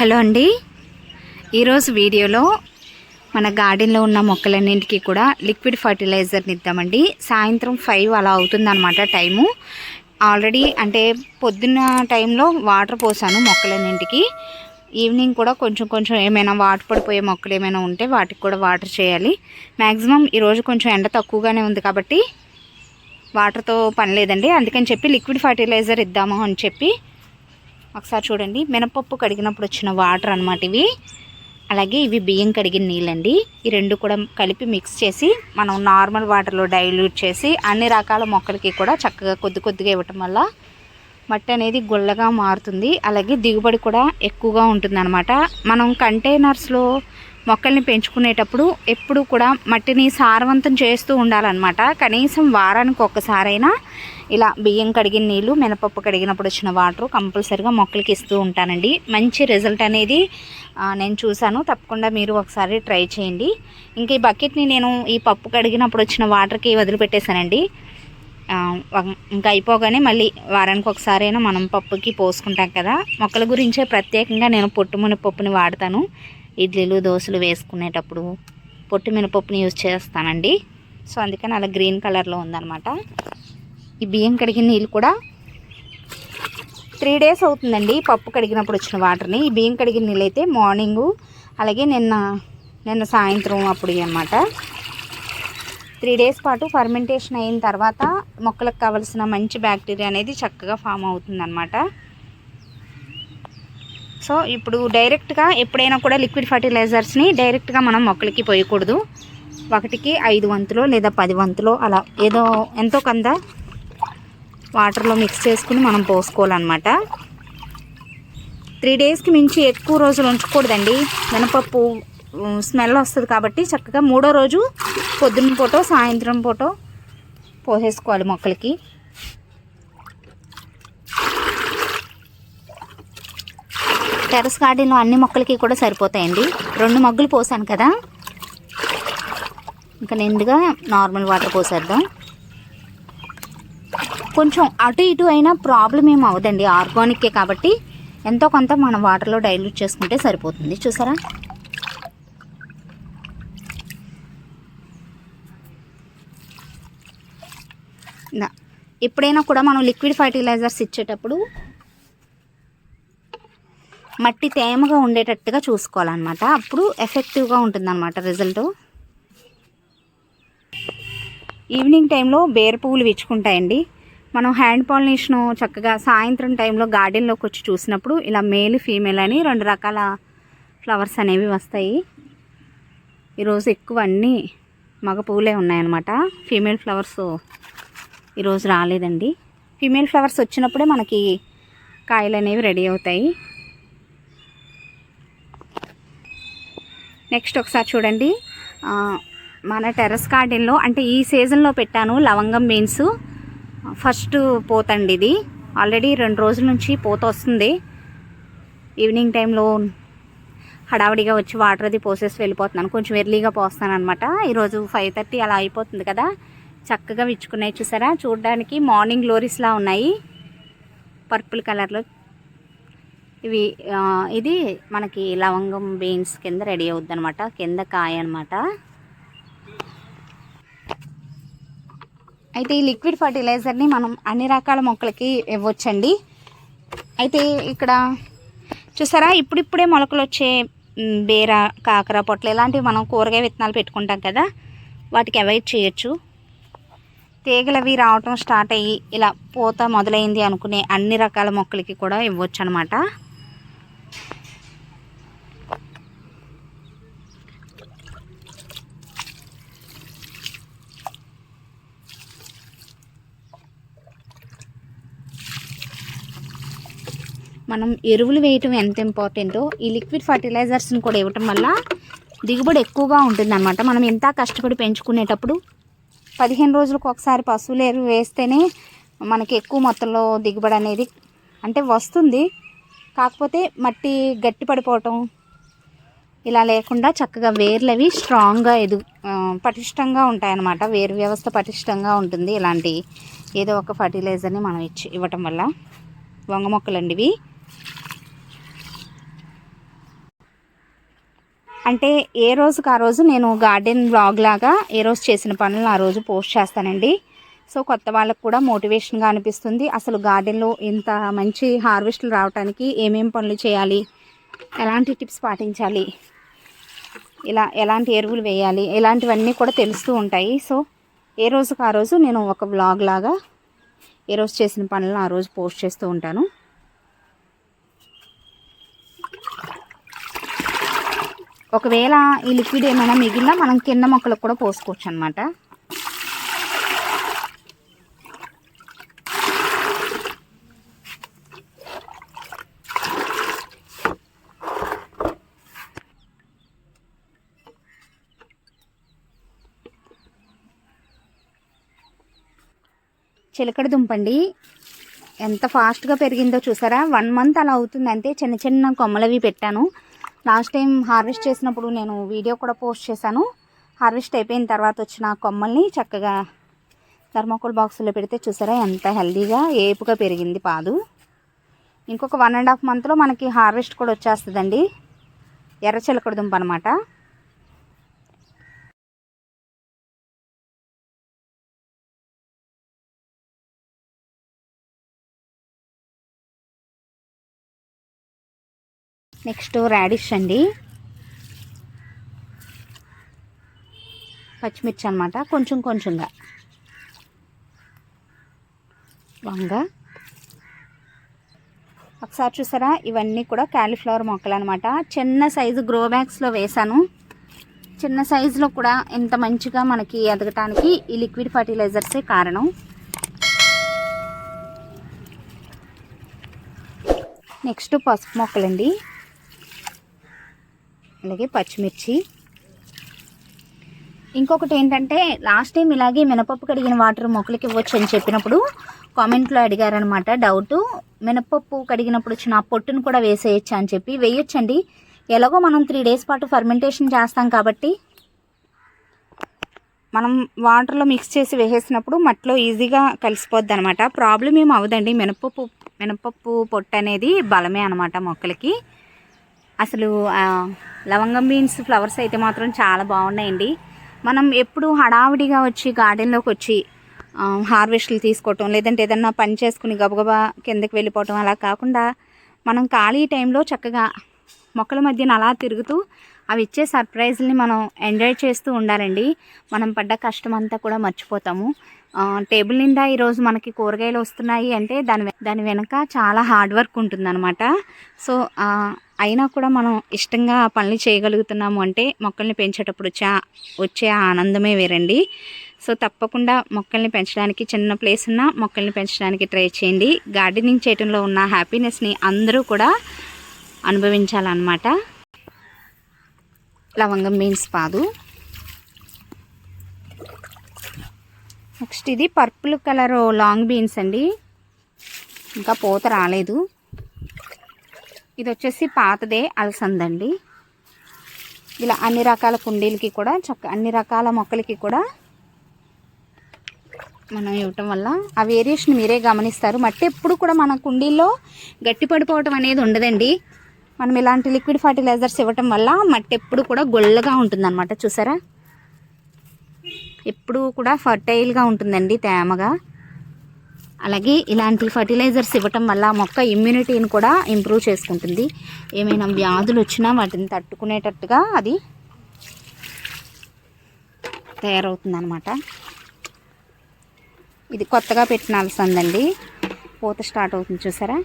Hello అండి. ఈరోజు వీడియోలో మన గార్డెన్లో ఉన్న మొక్కలన్నింటికి కూడా లిక్విడ్ ఫర్టిలైజర్ని ఇద్దామండి సాయంత్రం ఫైవ్ అలా అవుతుందన్నమాట టైము. ఆల్రెడీ అంటే పొద్దున్న టైంలో వాటర్ పోసాను మొక్కలన్నింటికి. ఈవినింగ్ కూడా కొంచెం కొంచెం ఏమైనా వాటర్ పడిపోయే మొక్కలు ఏమైనా ఉంటే వాటికి కూడా వాటర్ చేయాలి. మ్యాక్సిమం ఈరోజు కొంచెం ఎండ తక్కువగానే ఉంది కాబట్టి వాటర్తో పని లేదండి. అందుకని చెప్పి లిక్విడ్ ఫర్టిలైజర్ ఇద్దాము అని చెప్పి ఒకసారి చూడండి. మినపప్పు కడిగినప్పుడు వచ్చిన వాటర్ అనమాట ఇవి. అలాగే ఇవి బియ్యం కడిగిన నీళ్ళండి. ఈ రెండు కూడా కలిపి మిక్స్ చేసి మనం నార్మల్ వాటర్లో డైల్యూట్ చేసి అన్ని రకాల మొక్కలకి కూడా చక్కగా కొద్ది కొద్దిగా ఇవ్వటం వల్ల మట్టి అనేది గుల్లగా మారుతుంది. అలాగే దిగుబడి కూడా ఎక్కువగా ఉంటుందన్నమాట. మనం కంటైనర్స్లో మొక్కల్ని పెంచుకునేటప్పుడు ఎప్పుడు కూడా మట్టిని సారవంతం చేస్తూ ఉండాలన్నమాట. కనీసం వారానికి ఒక్కసారైనా ఇలా బియ్యం కడిగిన నీళ్ళు మినపప్పు కడిగినప్పుడు వచ్చిన వాటర్ కంపల్సరిగా మొక్కలకి ఇస్తూ ఉంటానండి. మంచి రిజల్ట్ అనేది నేను చూశాను. తప్పకుండా మీరు ఒకసారి ట్రై చేయండి. ఇంకా ఈ బకెట్ని నేను ఈ పప్పు కడిగినప్పుడు వచ్చిన వాటర్కి వదిలిపెట్టేశానండి. ఇంకా అయిపోగానే మళ్ళీ వారానికి ఒకసారైనా మనం పప్పుకి పోసుకుంటాం కదా. మొక్కల గురించే ప్రత్యేకంగా నేను పొట్టుమునపప్పుని వాడతాను. ఇడ్లీలు దోశలు వేసుకునేటప్పుడు పొట్టు మినపప్పుని యూజ్ చేస్తానండి. సో అందుకని అలా గ్రీన్ కలర్లో ఉందన్నమాట. ఈ బియ్యం కడిగిన నీళ్ళు కూడా త్రీ డేస్ అవుతుందండి. పప్పు కడిగినప్పుడు వచ్చిన వాటర్ని. ఈ బియ్యం కడిగిన నీళ్ళు అయితే మార్నింగు అలాగే నిన్న నిన్న సాయంత్రం అప్పుడు అనమాట త్రీ డేస్ పాటు ఫర్మెంటేషన్ అయిన తర్వాత మొక్కలకు కావలసిన మంచి బ్యాక్టీరియా అనేది చక్కగా ఫామ్ అవుతుందన్నమాట. సో ఇప్పుడు డైరెక్ట్గా ఎప్పుడైనా కూడా లిక్విడ్ ఫర్టిలైజర్స్ని డైరెక్ట్గా మనం మొక్కలకి పోయకూడదు. ఒకటికి ఐదు వంతులో లేదా పది వంతులో అలా ఏదో ఎంతో కొంత వాటర్లో మిక్స్ చేసుకుని మనం పోసుకోవాలన్నమాట. త్రీ డేస్కి మించి ఎక్కువ రోజులు ఉంచకూడదండి. మినపప్పు స్మెల్ వస్తుంది కాబట్టి చక్కగా మూడో రోజు పొద్దున్న పూట సాయంత్రం పూటో పోసేసుకోవాలి మొక్కలకి. టెరస్ గార్డెన్లో అన్ని మొక్కలకి కూడా సరిపోతాయండి. రెండు మగ్గులు పోసాను కదా. ఇంకా నిండుగా నార్మల్ వాటర్ పోసేద్దాం. కొంచెం అటు ఇటు అయినా ప్రాబ్లం ఏం అవ్వదండి. ఆర్గానిక్కే కాబట్టి ఎంతో కొంత మనం వాటర్లో డైల్యూట్ చేసుకుంటే సరిపోతుంది. చూసారా? నా- ఎప్పుడైనా కూడా మనం లిక్విడ్ ఫర్టిలైజర్స్ ఇచ్చేటప్పుడు మట్టి తేమగా ఉండేటట్టుగా చూసుకోవాలన్నమాట. అప్పుడు ఎఫెక్టివ్గా ఉంటుందన్నమాట రిజల్ట్ ఈవినింగ్ టైంలో బేర పువ్వులు విచ్చుకుంటాయండి మనం హ్యాండ్ పాలినేషన్ చక్కగా సాయంత్రం టైంలో గార్డెన్లోకి వచ్చి చూసినప్పుడు ఇలా మేల్ ఫీమేల్ అని రెండు రకాల ఫ్లవర్స్ అనేవి వస్తాయి. ఈరోజు ఎక్కువ అన్నీ మగ పువ్వులే ఉన్నాయన్నమాట. ఫీమేల్ ఫ్లవర్స్ ఈరోజు రాలేదండి. ఫీమేల్ ఫ్లవర్స్ వచ్చినప్పుడే మనకి కాయలు అనేవి రెడీ అవుతాయి. నెక్స్ట్ ఒకసారి చూడండి. మన టెర్రస్ గార్డెన్లో అంటే ఈ సీజన్లో పెట్టాను లవంగం బీన్స్. ఫస్ట్ పోతండి ఇది. ఆల్రెడీ రెండు రోజుల నుంచి పోత వస్తుంది. ఈవినింగ్ టైంలో హడావిడిగా వచ్చి వాటర్ అది పోసేసి వెళ్ళిపోతున్నాను. కొంచెం ఎర్లీగా పోస్తాను అనమాట ఈరోజు ఫైవ్ థర్టీ అలా అయిపోతుంది కదా. చక్కగా విచ్చుకున్నాయి చూసారా? చూడడానికి మార్నింగ్ గ్లోరీస్లా ఉన్నాయి. పర్పుల్ కలర్లో ఇవి ఇది మనకి లవంగం బీన్స్ కింద రెడీ అవుద్ది అనమాట కింద కాయ అనమాట అయితే ఈ లిక్విడ్ ఫర్టిలైజర్ని మనం అన్ని రకాల మొక్కలకి ఇవ్వచ్చండి. అయితే ఇక్కడ చూసారా? ఇప్పుడిప్పుడే మొలకలు వచ్చే బీర కాకర పొట్లు ఇలాంటివి మనం కూరగాయ విత్తనాలు పెట్టుకుంటాం కదా? వాటికి అవాయిడ్ చేయొచ్చు. తీగలు అవి రావటం స్టార్ట్ అయ్యి ఇలా పూత మొదలైంది అనుకునే అన్ని రకాల మొక్కలకి కూడా ఇవ్వచ్చు అనమాట మనం ఎరువులు వేయటం ఎంత ఇంపార్టెంటో ఈ లిక్విడ్ ఫర్టిలైజర్స్ని కూడా ఇవ్వటం వల్ల దిగుబడి ఎక్కువగా ఉంటుందన్నమాట. మనం ఎంత కష్టపడి పెంచుకునేటప్పుడు పదిహేను రోజులకు ఒకసారి పశువుల ఎరువు వేస్తేనే మనకి ఎక్కువ మొత్తంలో దిగుబడి అనేది అంటే వస్తుంది. కాకపోతే మట్టి గట్టి పడిపోవటం ఇలా లేకుండా చక్కగా వేర్లు అవి స్ట్రాంగ్గా ఎదు పటిష్టంగా ఉంటాయన్నమాట. వేరు వ్యవస్థ పటిష్టంగా ఉంటుంది. ఇలాంటి ఏదో ఒక ఫర్టిలైజర్ని మనం ఇచ్చి ఇవ్వటం వల్ల వంగ మొక్కలండి ఇవి అంటే ఏ రోజుకి ఆ రోజు నేను గార్డెన్ బ్లాగ్ లాగా ఏ రోజు చేసిన పనులు ఆ రోజు పోస్ట్ చేస్తానండి. సో కొత్త వాళ్ళకు కూడా మోటివేషన్గా అనిపిస్తుంది. అసలు గార్డెన్లో ఇంత మంచి హార్వెస్ట్లు రావడానికి ఏమేమి పనులు చేయాలి? ఎలాంటి టిప్స్ పాటించాలి? ఇలా ఎలాంటి ఎరువులు వేయాలి? ఇలాంటివన్నీ కూడా తెలుస్తూ ఉంటాయి. సో ఏ రోజుకి ఆ రోజు నేను ఒక బ్లాగ్ లాగా ఏ రోజు చేసిన పనులను ఆ రోజు పోస్ట్ చేస్తూ ఉంటాను. ఒకవేళ ఈ లిక్విడ్ ఏమైనా మిగిలినా మనం కింద మొక్కలకు కూడా పోసుకోవచ్చు అనమాట చిలకడ దుంపండి. ఎంత ఫాస్ట్గా పెరిగిందో చూసారా? వన్ మంత్ అలా అవుతుంది చిన్న చిన్న కొమ్మలవి పెట్టాను. లాస్ట్ టైం హార్వెస్ట్ చేసినప్పుడు నేను వీడియో కూడా పోస్ట్ చేశాను. హార్వెస్ట్ అయిపోయిన తర్వాత వచ్చిన కొమ్మల్ని చక్కగా థర్మాకోల్ బాక్సులో పెడితే చూసారా ఎంత హెల్దీగా ఏపుగా పెరిగింది పాదు. ఇంకొక వన్ అండ్ హాఫ్ మంత్లో మనకి హార్వెస్ట్ కూడా వచ్చేస్తుందండి. ఎర్ర చిలకడ దుంప అనమాట నెక్స్ట్ రాడిష్ అండి. పచ్చిమిర్చి అనమాట కొంచెం కొంచెంగా. వంగ ఒకసారి చూసారా ఇవన్నీ కూడా క్యాలీఫ్లవర్ మొక్కలు అనమాట చిన్న సైజు గ్రో బ్యాగ్స్లో వేశాను. చిన్న సైజులో కూడా ఇంత మంచిగా మనకి ఎదగటానికి ఈ లిక్విడ్ ఫర్టిలైజర్సే కారణం. నెక్స్ట్ పసుపు మొక్కలండి. అలాగే పచ్చిమిర్చి. ఇంకొకటి ఏంటంటే లాస్ట్ టైం ఇలాగే మినపప్పు కడిగిన వాటర్ మొక్కలకి ఇవ్వచ్చు అని చెప్పినప్పుడు కామెంట్లో అడిగారనమాట డౌట్ మినపప్పు కడిగినప్పుడు వచ్చిన ఆ పొట్టును కూడా వేసేయచ్చు అని చెప్పి. వేయొచ్చండి. ఎలాగో మనం త్రీ డేస్ పాటు ఫర్మెంటేషన్ చేస్తాం కాబట్టి మనం వాటర్లో మిక్స్ చేసి వేసేసినప్పుడు మట్టిలో ఈజీగా కలిసిపోద్ది అనమాట ప్రాబ్లం ఏమి అవ్వదండి. మినపప్పు మినపప్పు పొట్టు అనేది బలమే అనమాట మొక్కలకి. అసలు లవంగం బీన్స్ ఫ్లవర్స్ అయితే మాత్రం చాలా బాగున్నాయండి. మనం ఎప్పుడు హడావిడిగా వచ్చి గార్డెన్లోకి వచ్చి హార్వెస్ట్లు తీసుకోవటం లేదంటే ఏదన్నా పని చేసుకుని గబగబా కిందకి వెళ్ళిపోవటం అలా కాకుండా మనం ఖాళీ టైంలో చక్కగా మొక్కల మధ్యన అలా తిరుగుతూ అవి ఇచ్చే సర్ప్రైజ్ని మనం ఎంజాయ్ చేస్తూ ఉండాలండి. మనం పడ్డ కష్టం అంతా కూడా మర్చిపోతాము. టేబుల్ నిండా ఈరోజు మనకి కూరగాయలు వస్తున్నాయి అంటే దాని దాని వెనక చాలా హార్డ్ వర్క్ ఉంటుందన్నమాట. సో అయినా కూడా మనం ఇష్టంగా పనులు చేయగలుగుతున్నాము అంటే మొక్కల్ని పెంచేటప్పుడు వచ్చే వచ్చే ఆనందమే వేరండి. సో తప్పకుండా మొక్కల్ని పెంచడానికి చిన్న ప్లేస్ ఉన్న మొక్కల్ని పెంచడానికి ట్రై చేయండి. గార్డెనింగ్ చేయడంలో ఉన్న హ్యాపీనెస్ని అందరూ కూడా అనుభవించాలన్నమాట. లవంగం మీన్స్ పాదు. నెక్స్ట్ ఇది పర్పుల్ కలర్ లాంగ్ బీన్స్ అండి. ఇంకా పూత రాలేదు. ఇది వచ్చేసి పాతదే అలసందండి ఇలా అన్ని రకాల కుండీలకి కూడా చక్క అన్ని రకాల మొక్కలకి కూడా మనం ఇవ్వటం వల్ల ఆ వేరియేషన్ మీరే గమనిస్తారు. మట్టి ఎప్పుడు కూడా మన కుండీల్లో గట్టి పడిపోవటం అనేది ఉండదండి. మనం ఇలాంటి లిక్విడ్ ఫర్టిలైజర్స్ ఇవ్వటం వల్ల మట్టి ఎప్పుడు కూడా గొల్లగా ఉంటుందన్నమాట. చూసారా? ఎప్పుడు కూడా ఫర్టైల్గా ఉంటుందండి తేమగా. అలాగే ఇలాంటి ఫర్టిలైజర్స్ ఇవ్వటం వల్ల మొక్క ఇమ్యూనిటీని కూడా ఇంప్రూవ్ చేసుకుంటుంది. ఏమైనా వ్యాధులు వచ్చినా వాటిని తట్టుకునేటట్టుగా అది తయారవుతుందన్నమాట. ఇది కొత్తగా పెట్టిన అలసందండి. పూత స్టార్ట్ అవుతుంది చూసారా?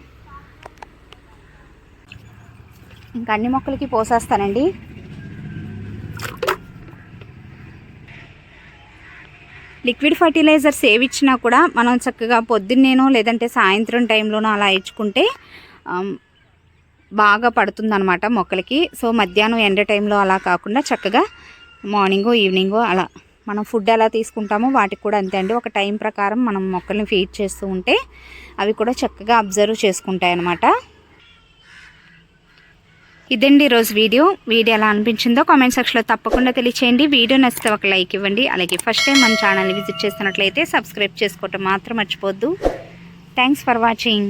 ఇంకా అన్ని మొక్కలకి పోసేస్తానండి. లిక్విడ్ ఫర్టిలైజర్స్ ఏవి ఇచ్చినా కూడా మనం చక్కగా పొద్దున్నేనో లేదంటే సాయంత్రం టైంలోనో అలా ఇచ్చుకుంటే బాగా పడుతుందనమాట మొక్కలకి. సో మధ్యాహ్నం ఎండ టైంలో అలా కాకుండా చక్కగా మార్నింగు ఈవినింగు అలా మనం ఫుడ్ ఎలా తీసుకుంటామో వాటికి కూడా అంతే అండి. ఒక టైం ప్రకారం మనం మొక్కల్ని ఫీడ్ చేస్తూ ఉంటే అవి కూడా చక్కగా అబ్జర్వ్ చేసుకుంటాయి అన్నమాట ఇదండి ఈరోజు వీడియో. వీడియో ఎలా అనిపించిందో కామెంట్ సెక్షన్లో తప్పకుండా తెలియచేయండి. వీడియో నచ్చితే ఒక లైక్ ఇవ్వండి. అలాగే ఫస్ట్ టైం మన ఛానల్ని విజిట్ చేస్తున్నట్లయితే సబ్స్క్రైబ్ చేసుకోవటం మాత్రం మర్చిపోద్దు. Thanks for watching